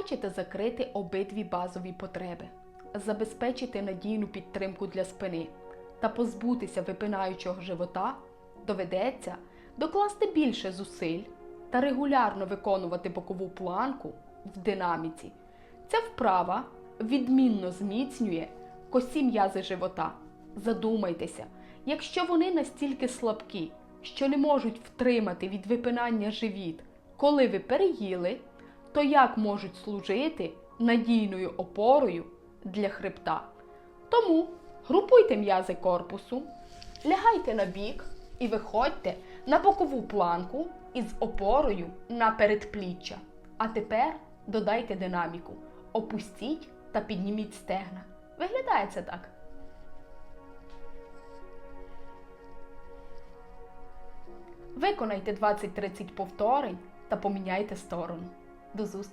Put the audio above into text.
Хочете закрити обидві базові потреби, забезпечити надійну підтримку для спини та позбутися випинаючого живота, доведеться докласти більше зусиль та регулярно виконувати бокову планку в динаміці. Ця вправа відмінно зміцнює косі м'язи живота. Задумайтеся, якщо вони настільки слабкі, що не можуть втримати від випинання живіт, коли ви переїли, то як можуть служити надійною опорою для хребта? Тому групуйте м'язи корпусу, лягайте на бік і виходьте на бокову планку із опорою на передпліччя. А тепер додайте динаміку. Опустіть та підніміть стегна. Виглядає це так. Виконайте 20-30 повторень та поміняйте сторону. До зустрічі!